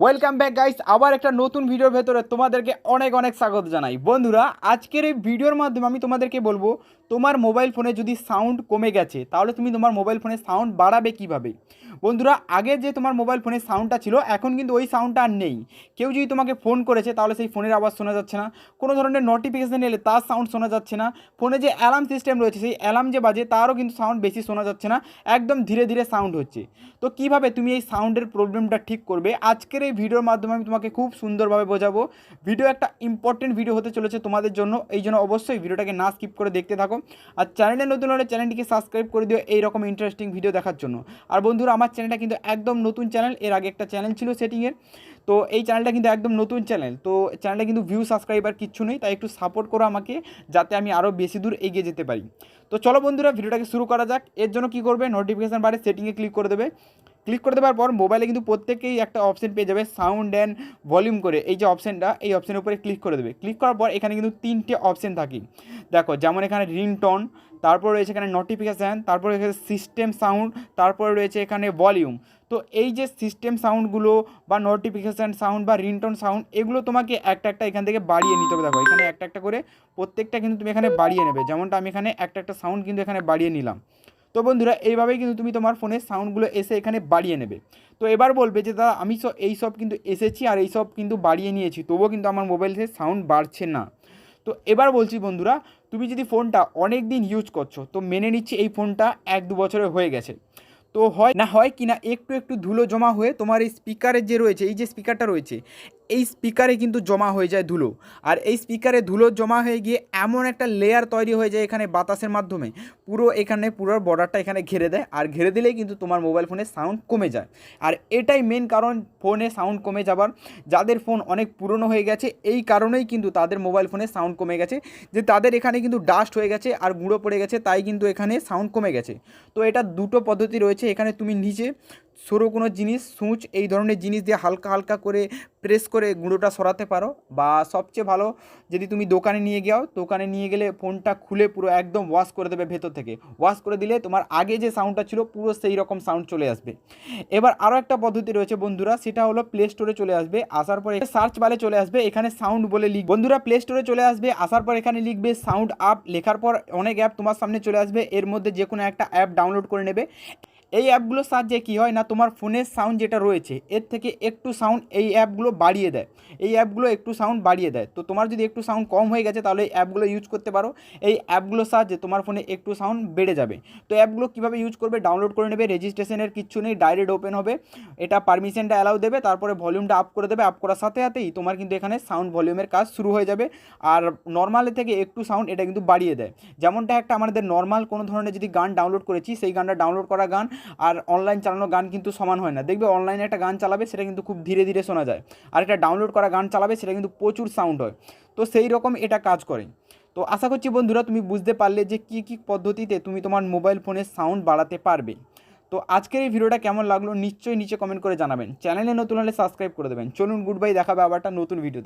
Welcome back guys আবার একটা নতুন ভিডিওর ভেতরে তোমাদেরকে অনেক অনেক স্বাগত জানাই। বন্ধুরা, আজকের এই ভিডিওর মাধ্যমে আমি তোমাদেরকে বলব, তোমার মোবাইল ফোনে যদি সাউন্ড কমে গেছে, তাহলে তুমি তোমার মোবাইল ফোনে সাউন্ড বাড়াবে কীভাবে? বন্ধুরা, আগে যে তোমার মোবাইল ফোনের সাউন্ডটা ছিল, এখন কিন্তু ওই সাউন্ডটা আর নেই। কেউ যদি তোমাকে ফোন করেছে, তাহলে সেই ফোনের আওয়াজ শোনা যাচ্ছে না। কোনো ধরনের নোটিফিকেশান এলে তার সাউন্ড শোনা যাচ্ছে না। ফোনে যে অ্যালার্ম সিস্টেম রয়েছে, সেই অ্যালার্ম যে বাজে, তারও কিন্তু সাউন্ড বেশি শোনা যাচ্ছে না। একদম ধীরে ধীরে সাউন্ড হচ্ছে। তো কীভাবে তুমি এই সাউন্ডের প্রবলেমটা ঠিক করবে? আজকের এই ভিডিওর মাধ্যমে আমি তোমাকে খুব সুন্দরভাবে বোঝাবো। ভিডিও একটা ইম্পর্টেন্ট ভিডিও হতে চলেছে তোমাদের জন্য, এই জন্য অবশ্যই ভিডিওটাকে না স্কিপ করে দেখতে থাকো। আর চ্যানেলে নতুন হলে চ্যানেলটিকে সাবস্ক্রাইব করে দিও এই রকম ইন্টারেস্টিং ভিডিও দেখার জন্য। আর বন্ধুরা, আমার চ্যানেলটা কিন্তু একদম নতুন চ্যানেল এর আগে একটা চ্যানেল ছিল সেটিংয়ের তো এই চ্যানেলটা কিন্তু একদম নতুন চ্যানেল তো চ্যানেলটা কিন্তু ভিউ সাবস্ক্রাইবার কিচ্ছু নেই, তাই একটু সাপোর্ট করো আমাকে, যাতে আমি আরও বেশি দূর এগিয়ে যেতে পারি। তো চলো বন্ধুরা, ভিডিওটাকে শুরু করা যাক। এর জন্য কী করবে? নোটিফিকেশান বারে সেটিংয়ে ক্লিক করে দেবে। ক্লিক করে দেওয়ার পর মোবাইলে কিন্তু প্রত্যেকেই একটা অপশন পেয়ে যাবে সাউন্ড অ্যান্ড ভলিউম করে। এই যে অপশানটা এই অপশানের উপরে ক্লিক করে দেবে। ক্লিক করার পর এখানে কিন্তু তিনটে অপশান থাকে। দেখো, যেমন এখানে রিংটন তারপর রয়েছে এখানে নোটিফিকেশান তারপরে এখানে সিস্টেম সাউন্ড তারপরে রয়েছে এখানে ভলিউম তো এই যে সিস্টেম সাউন্ডগুলো বা নোটিফিকেশান সাউন্ড বা রিংটন সাউন্ড এগুলো তোমাকে একটা একটা এখান থেকে বাড়িয়ে নিতে হবে। দেখো, এখানে একটা একটা করে প্রত্যেকটা কিন্তু তুমি এখানে বাড়িয়ে নেবে। যেমনটা আমি এখানে একটা একটা সাউন্ড কিন্তু এখানে বাড়িয়ে নিলাম। তো বন্ধুরা, এইভাবেই কিন্তু তুমি তোমার ফোনের সাউন্ডগুলো এসে এখানে বাড়িয়ে নেবে। তো এবার বলবে যে, দাদা, আমি এই সব কিন্তু এসেছি আর এই সব কিন্তু বাড়িয়ে নিয়েছি, তবুও কিন্তু আমার মোবাইলে সাউন্ড বাড়ছে না। তো এবার বলছি বন্ধুরা, তুমি যদি ফোনটা অনেক দিন ইউজ করছ, তো মেনে নিচ্ছি এই ফোনটা এক দু বছরে হয়ে গেছে। তো হয় না হয় কি না একটু একটু ধুলো জমা হয়ে তোমার এই স্পিকারের যে রয়েছে, এই যে স্পিকারটা রয়েছে এই স্পিকারে কিন্তু জমা হয়ে যায় ধুলো। আর এই স্পিকারে ধুলো জমা হয়ে গিয়ে এমন একটা লেয়ার তৈরি হয়ে যায় এখানে বাতাসের মাধ্যমে। পুরো এখানে, পুরো বর্ডারটা এখানে ঘিরে দেয়। আর ঘিরে দিলেই কিন্তু তোমার মোবাইল ফোনের সাউন্ড কমে যায়। আর এটাই মেন কারণ ফোনে সাউন্ড কমে যাবার। যাদের ফোন অনেক পুরনো হয়ে গেছে, এই কারণেই কিন্তু তাদের মোবাইল ফোনে সাউন্ড কমে গেছে। যে তাদের এখানে কিন্তু ডাস্ট হয়ে গেছে আর গুঁড়ো পড়ে গেছে, তাই কিন্তু এখানে সাউন্ড কমে গেছে। তো এটা দুটো পদ্ধতি রয়েছে। এখানে তুমি নিচে সরু কোনো জিনিস, সূচ এই ধরনের জিনিস দিয়ে হালকা হালকা করে প্রেস করে গুঁড়োটা সরাতে পারো। বা সবচেয়ে ভালো, যদি তুমি দোকানে নিয়ে যাও দোকানে নিয়ে গেলে ফোনটা খুলে পুরো একদম ওয়াশ করে দেবে ভেতর থেকে। ওয়াশ করে দিলে তোমার আগে যে সাউন্ডটা ছিল, পুরো সেই রকম সাউন্ড চলে আসবে। এবার আরও একটা পদ্ধতি রয়েছে বন্ধুরা, সেটা হলো প্লে স্টোরে চলে আসবে। আসার পরে সার্চ বারে চলে আসবে, এখানে সাউন্ড বলে লিখ বন্ধুরা প্লে স্টোরে চলে আসবে, আসার পর এখানে লিখবে সাউন্ড আপ লেখার পর অনেক অ্যাপ তোমার সামনে চলে আসবে। এর মধ্যে যে কোনো একটা অ্যাপ ডাউনলোড করে নেবে। এই অ্যাপগুলোর সাহায্যে কী হয় না, তোমার ফোনের সাউন্ড যেটা রয়েছে, এর থেকে একটু সাউন্ড এই অ্যাপগুলো বাড়িয়ে দেয়। এই অ্যাপগুলো একটু সাউন্ড বাড়িয়ে দেয়। তো তোমার যদি একটু সাউন্ড কম হয়ে গেছে, তাহলে এই অ্যাপগুলো ইউজ করতে পারো। এই অ্যাপগুলোর সাহায্যে তোমার ফোনে একটু সাউন্ড বেড়ে যাবে। তো অ্যাপগুলো কীভাবে ইউজ করবে ডাউনলোড করে নেবে রেজিস্ট্রেশনের কিচ্ছু নেই ডাইরেক্ট ওপেন হবে। এটা পারমিশনটা অ্যালাউ দেবে, তারপরে ভলিউমটা আপ করে দেবে। আপ করার সাথে সাথেই তোমার কিন্তু এখানে সাউন্ড ভলিউমের কাজ শুরু হয়ে যাবে। আর নর্মালের থেকে একটু সাউন্ড এটা কিন্তু বাড়িয়ে দেয়। যেমনটা একটা আমাদের নর্মাল কোনো ধরনের যদি গান ডাউনলোড করেছি, সেই গানটা ডাউনলোড করা গান আর অনলাইন চালানো গান কিন্তু সমান হয় না। দেখবে অনলাইনে একটা গান চালাবে, সেটা কিন্তু খুব ধীরে ধীরে শোনা যায়। আর একটা ডাউনলোড করা গান চালাবে, সেটা কিন্তু প্রচুর সাউন্ড হয়। তো সেই রকম এটা কাজ করে। তো আশা করছি বন্ধুরা, তুমি বুঝতে পারলে যে কী কী পদ্ধতিতে তুমি তোমার মোবাইল ফোনের সাউন্ড বাড়াতে পারবে। তো আজকের এই ভিডিওটা কেমন লাগল, নিশ্চয়ই নিচে কমেন্ট করে জানাবেন। চ্যানেলে নতুন হলে সাবস্ক্রাইব করে দেবেন। চলুন গুড বাই দেখাবে আবার একটা নতুন ভিডিও